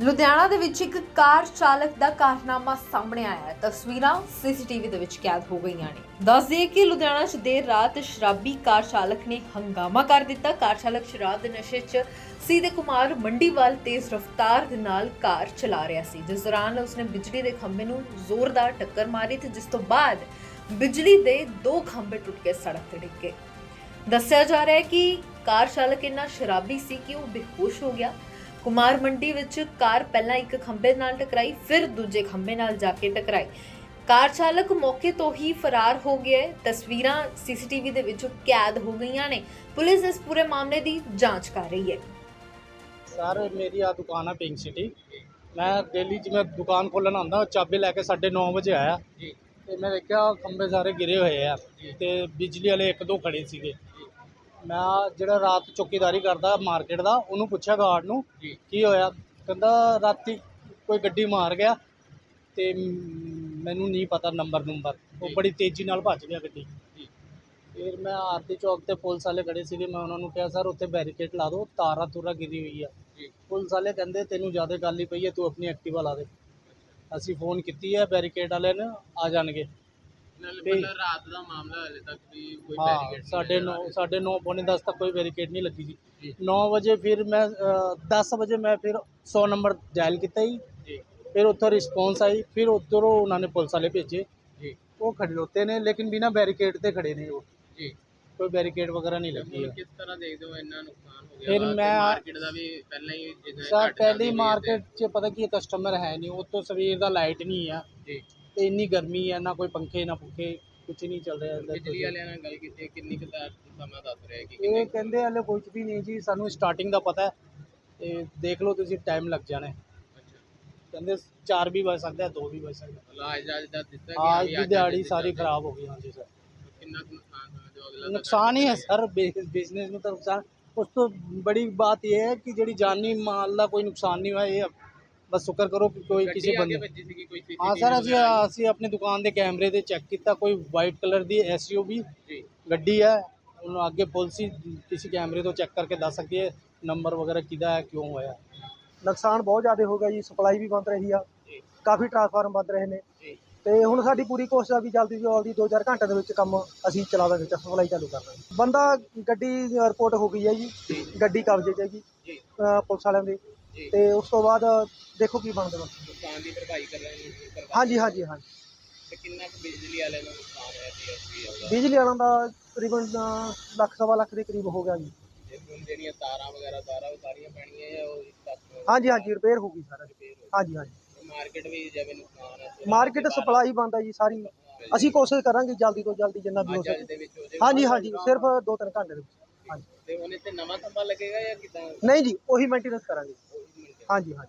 ਲੁਧਿਆਣਾ ਦੇ ਵਿੱਚ ਇੱਕ ਕਾਰ ਚਾਲਕ ਦਾ ਕਾਰਨਾਮਾ ਸਾਹਮਣੇ ਆਇਆ ਹੈ। ਤਸਵੀਰਾਂ ਸੀਸੀਟੀਵੀ ਦੇ ਵਿੱਚ ਕੈਦ ਹੋ ਗਈਆਂ ਨੇ। ਦੱਸ ਦਈਏ ਕਿ ਲੁਧਿਆਣਾ 'ਚ ਦੇਰ ਰਾਤ ਸ਼ਰਾਬੀ ਕਾਰ ਚਾਲਕ ਨੇ ਹੰਗਾਮਾ ਕਰ ਦਿੱਤਾ। ਕਾਰ ਚਾਲਕ ਸ਼ਰਾਬ ਦੇ ਨਸ਼ੇ 'ਚ ਸੀਦੇ ਕੁਮਾਰ ਮੰਡੀ ਵੱਲ ਤੇਜ਼ ਰਫ਼ਤਾਰ ਦੇ ਨਾਲ ਕਾਰ ਚਲਾ ਰਿਹਾ ਸੀ। ਜਿਸ ਦੌਰਾਨ ਉਸਨੇ ਬਿਜਲੀ ਦੇ ਖੰਭੇ ਨੂੰ ਜ਼ੋਰਦਾਰ ਟੱਕਰ ਮਾਰੀ ਤੇ ਜਿਸ ਤੋਂ ਬਾਅਦ ਬਿਜਲੀ ਦੇ ਦੋ ਖੰਭੇ ਟੁੱਟ ਕੇ ਸੜਕ ਤੇ ਡਿੱਗ ਗਏ। ਦੱਸਿਆ ਜਾ ਰਿਹਾ ਹੈ ਕਿ ਕਾਰ ਚਾਲਕ ਇੰਨਾ ਸ਼ਰਾਬੀ ਸੀ ਕਿ ਉਹ ਬੇਹੋਸ਼ ਹੋ ਗਿਆ। ਕੁਮਾਰ ਮੰਡੀ ਵਿੱਚ ਕਾਰ ਪਹਿਲਾਂ ਇੱਕ ਖੰਭੇ ਨਾਲ ਟਕਰਾਈ ਫਿਰ ਦੂਜੇ ਖੰਭੇ ਨਾਲ ਜਾ ਕੇ ਟਕਰਾਈ। ਕਾਰ ਚਾਲਕ ਮੌਕੇ ਤੋਂ ਹੀ ਫਰਾਰ ਹੋ ਗਿਆ ਹੈ। ਤਸਵੀਰਾਂ ਸੀਸੀਟੀਵੀ ਦੇ ਵਿੱਚ ਕੈਦ ਹੋ ਗਈਆਂ ਨੇ। ਪੁਲਿਸ ਇਸ ਪੂਰੇ ਮਾਮਲੇ ਦੀ ਜਾਂਚ ਕਰ ਰਹੀ ਹੈ। ਸਰ ਮੇਰੀ ਆ ਦੁਕਾਨ ਆ ਪਿੰਕ ਸਿਟੀ। ਮੈਂ ਦਿੱਲੀ 'ਚ ਮੈਂ ਦੁਕਾਨ ਖੋਲ੍ਹਣ ਆਉਂਦਾ ਚਾਬੀ ਲੈ ਕੇ 9:30 ਵਜੇ ਆਇਆ। ਤੇ ਮੈਂ ਦੇਖਿਆ ਖੰਭੇ ਸਾਰੇ ਗਿਰੇ ਹੋਏ ਆ। ਤੇ ਬਿਜਲੀ ਵਾਲੇ ਇੱਕ ਦੋ ਖੜੇ ਸੀਗੇ। ਮੈਂ ਜਿਹੜਾ ਰਾਤ ਚੌਕੀਦਾਰੀ ਕਰਦਾ ਮਾਰਕੀਟ ਦਾ ਉਹਨੂੰ ਪੁੱਛਿਆ ਗਾਰਡ ਨੂੰ ਕੀ ਹੋਇਆ। ਕਹਿੰਦਾ ਰਾਤੀ ਕੋਈ ਗੱਡੀ ਮਾਰ ਗਿਆ ਤੇ ਮੈਨੂੰ ਨਹੀਂ ਪਤਾ ਨੰਬਰ ਨੰਬਰ। ਉਹ ਬੜੀ ਤੇਜ਼ੀ ਨਾਲ ਭੱਜ ਗਿਆ ਗੱਡੀ। ਫਿਰ ਮੈਂ ਆਰਤੀ ਚੌਕ ਤੇ ਪੁਲਿਸ ਵਾਲੇ ਖੜੇ ਸੀਗੇ ਮੈਂ ਉਹਨਾਂ ਨੂੰ ਕਿਹਾ ਸਰ ਉੱਥੇ ਬੈਰੀਕੇਡ ਲਾ ਦਿਓ ਤਾਰਾਂ ਤੁਰਾਂ ਗਿਰੀ ਹੋਈ ਆ। ਪੁਲਿਸ ਵਾਲੇ ਕਹਿੰਦੇ ਤੈਨੂੰ ਜ਼ਿਆਦਾ ਗੱਲ ਹੀ ਪਈ ਹੈ ਤੂੰ ਆਪਣੀ ਐਕਟਿਵਾ ਲਾ ਦੇ। ਅਸੀਂ ਫੋਨ ਕੀਤੀ ਹੈ ਬੈਰੀਕੇਡ ਵਾਲੇ ਨੇ ਆ ਜਾਣਗੇ। ਤੇ- ਮਤਲਬ ਰਾਤ ਦਾ ਮਾਮਲਾ ਹਲੇ ਤੱਕ ਵੀ ਕੋਈ ਹਾਂ ਬੈਰੀਕੇਡ ਸਾਢੇ ਨੌ ਸਾਢੇ ਨੌ ਪੌਣੇ 10 ਤੱਕ ਕੋਈ ਬੈਰੀਕੇਡ ਨਹੀਂ ਲੱਗੀ ਜੀ। ਸੀ 9 ਵਜੇ ਫਿਰ ਮੈਂ 10 ਵਜੇ ਮੈਂ ਫਿਰ 100 ਨੰਬਰ ਡਾਇਲ ਕੀਤਾ ਜੀ। ਜੀ। ਫਿਰ ਉੱਥੋਂ ਰਿਸਪੌਂਸ ਆਈ। ਫਿਰ ਉੱਧਰੋਂ ਉਹਨਾਂ ਨੇ ਪੁਲਿਸ ਵਾਲੇ ਭੇਜੇ। ਜੀ। ਉਹ ਖੜੋਤੇ ਨੇ ਲੇਕਿਨ ਬਿਨਾ ਬੈਰੀਕੇਡ ਤੇ ਖੜੇ ਨੇ ਉਹ। ਜੀ। ਕੋਈ ਬੈਰੀਕੇਡ ਵਗੈਰਾ ਨਹੀਂ ਲੱਗੀ ਹੁਣ ਹੈ ਕਿਸ ਤਰ੍ਹਾਂ ਦੇਖਦੇ ਹੋ ਇੰਨਾ ਨੁਕਸਾਨ ਹੋ ਗਿਆ ਫਿਰ ਵਾ? ਤੇ ਮੈਂ- ਮਾਰਕੀਟ ਦਾ ਵੀ ਪਹਿਲਾਂ ਹੀ ਜਿੰਨਾ ਸਰ ਘੱਟ ਚੱਲਦੀ ਪਹਿਲੀ ਪਈ ਹੈ ਮਾਰਕੀਟ 'ਚ ਪਤਾ ਕੀ ਕਸਟਮਰ ਹੈ ਨਹੀਂ। ਉੱਤੋਂ ਸਵੇਰ ਦਾ ਲਾਈਟ ਨਹੀਂ ਆ। ਤੇ- ਜੀ। ਤੇ ਇੰਨੀ ਗਰਮੀ ਹੈ ਨਾ ਕੋਈ ਪੰਖੇ ਨਾ ਪੁੱਖੇ ਕੁਝ ਨਹੀਂ ਚੱਲ ਰਿਹਾ ਇੱਧਰ ਬਿਜਲੀ ਤੋਂ। ਵਾਲਿਆਂ ਨਾਲ ਗੱਲ ਕੀਤੀ ਹੈ, ਕਿੰਨੀ ਕੁ ਦਾ ਸਮਾਂ ਦੱਸ ਰਿਹਾ ਕਿ ਇਹ ਕਿੰਨੇ ਕਹਿੰਦੇ ਹਲੇ ਕੁਝ ਵੀ ਨਹੀਂ ਜੀ ਸਾਨੂੰ ਸਟਾਰਟਿੰਗ ਦਾ ਪਤਾ ਹੈ ਤੇ ਦੇਖ ਲਓ ਤੁਸੀਂ ਟਾਈਮ ਲੱਗ ਜਾਣਾ ਹੈ। ਅੱਛਾ ਕਹਿੰਦੇ 4 ਵੀ ਵੱਜ ਸਕਦਾ 2 ਵੀ ਵੱਜ ਸਕਦਾ ਮਤਲਬ ਅੱਜ ਅੱਜ ਦਾ ਦਿੱਤਾ ਕਿ आज ਵੀ की ਅੱਜ दिहाड़ी ਅੱਜ सारी ਦਿੱਤਾ खराब हो गई हाँ जी सर ਕਿੰਨਾ ਕੁ ਨੁਕਸਾਨ ਹੋਇਆ ਜੋ ਅਗਲਾ नुकसान ही है सर बिजनेस में तो नुकसान उस तो बड़ी बात ये है कि ਜਿਹੜੀ ਜਾਨੀ ਮਾਲ ਦਾ ਕੋਈ ਨੁਕਸਾਨ ਨਹੀਂ ਹੋਇਆ ਇਹ ਬਸ ਸ਼ੁਕਰ ਕਰੋ ਕਿ ਕੋਈ ਕਿਸੇ ਬੰਦੇ ਹਾਂ ਸਰ ਅਸੀਂ? ਅਸੀਂ ਆਪਣੀ ਦੁਕਾਨ ਦੇ ਕੈਮਰੇ ਤੇ ਚੈੱਕ ਕੀਤਾ ਕੋਈ ਵਾਈਟ ਕਲਰ ਦੀ ਐਸਯੂਵੀ ਗੱਡੀ ਹੈ। ਉਹਨੂੰ ਅੱਗੇ ਪੁਲਿਸ ਹੀ ਕਿਸੇ ਕੈਮਰੇ ਤੋਂ ਚੈੱਕ ਕਰਕੇ ਦੱਸ ਸਕਦੀ ਹੈ ਨੰਬਰ ਵਗੈਰਾ ਕਿਹਦਾ ਹੈ ਕਿਉਂ ਹੋਇਆ। ਨੁਕਸਾਨ ਬਹੁਤ ਜ਼ਿਆਦਾ ਹੋ ਗਿਆ ਜੀ ਸਪਲਾਈ ਵੀ ਬੰਦ ਰਹੀ ਆ। ਕਾਫੀ ਟਰਾਂਸਫਾਰਮ ਬੰਦ ਰਹੇ ਨੇ। ਤੇ ਹੁਣ ਸਾਡੀ ਪੂਰੀ ਕੋਸ਼ਿਸ਼ ਆ ਵੀ ਜਲਦੀ ਤੋਂ ਜਲਦੀ 2-4 ਘੰਟੇ ਦੇ ਵਿੱਚ ਕੰਮ ਅਸੀਂ ਚਲਾ ਦਾਂਗੇ ਸਪਲਾਈ ਚਾਲੂ ਕਰ ਦਾਂਗੇ। ਬੰਦਾ ਗੱਡੀ ਰਿਪੋਰਟ ਹੋ ਗਈ ਹੈ ਜੀ ਗੱਡੀ ਕਬਜ਼ੇ 'ਚ ਹੈ ਜੀ ਪੁਲਿਸ ਵਾਲਿਆਂ ਦੇ। ਤੇ ਉਸ ਤੋਂ ਬਾਅਦ ਦੇਖੋ ਕੀ ਬਣਦਾ ਵਾ ਨੁਕਸਾਨ ਦੀ ਭਰਪਾਈ ਕਰ ਰਹੇ ਨੇ ਸਰਕਾਰ। ਹਾਂਜੀ ਹਾਂਜੀ ਹਾਂਜੀ। ਤੇ ਕਿੰਨਾ ਕੁ ਬਿਜਲੀ ਵਾਲਿਆਂ ਨੂੰ ਨੁਕਸਾਨ ਹੋਇਆ ਸੀ ਐਸਪੀ ਆਉਂਦਾ ਬਿਜਲੀ ਵਾਲਿਆਂ ਦਾ ਤਕਰੀਬਨ ਅਹ, ਲੱਖ ਸਵਾ ਲੱਖ ਦੇ ਕਰੀਬ ਹੋ ਗਿਆ ਜੀ। ਜੇ ਹੁਣ ਜਿਹੜੀਆਂ ਤਾਰਾਂ ਵਗੈਰਾ ਤਾਰਾਂ ਉਹ ਸਾਰੀਆਂ ਪੈਣੀਆਂ ਜਾਂ ਉਹ ਤੱਕ ਹਾਂਜੀ ਹਾਂਜੀ ਰਿਪੇਅਰ ਹੋ ਗਈ ਸਾਰਾ ਹਾਂਜੀ ਹਾਂਜੀ। ਮਾਰਕੀਟ ਵੀ ਜਿਵੇਂ ਨੁਕਸਾਨ ਹੈ ਮਾਰਕੀਟ ਸਪਲਾਈ ਬੰਦ ਹੈ ਜੀ ਸਾਰੀ। ਅਸੀਂ ਕੋਸ਼ਿਸ਼ ਕਰਾਂਗੇ ਜਲਦੀ ਤੋਂ ਜਲਦੀ ਜਿੰਨਾ ਵੀ ਹੋ ਅੱਜ ਅੱਜ ਸਕੇ। ਦੇ ਵਿੱਚ ਹਾਂਜੀ ਹਾਂਜੀ ਸਿਰਫ 2-3 ਘੰਟੇ ਦੇ ਵਿੱਚ। ਹਾਂਜੀ। ਤੇ ਉਹਨੇ ਤੇ ਨਵਾਂ ਖੰਭਾ ਲੱਗੇਗਾ ਜਾਂ ਕਿਦਾਂ? ਨਹੀਂ ਜੀ ਉਹੀ ਮੇਨਟੇਨੈਂਸ ਕਰਾਂਗੇ। ਹਾਂਜੀ ਹਾਂਜੀ।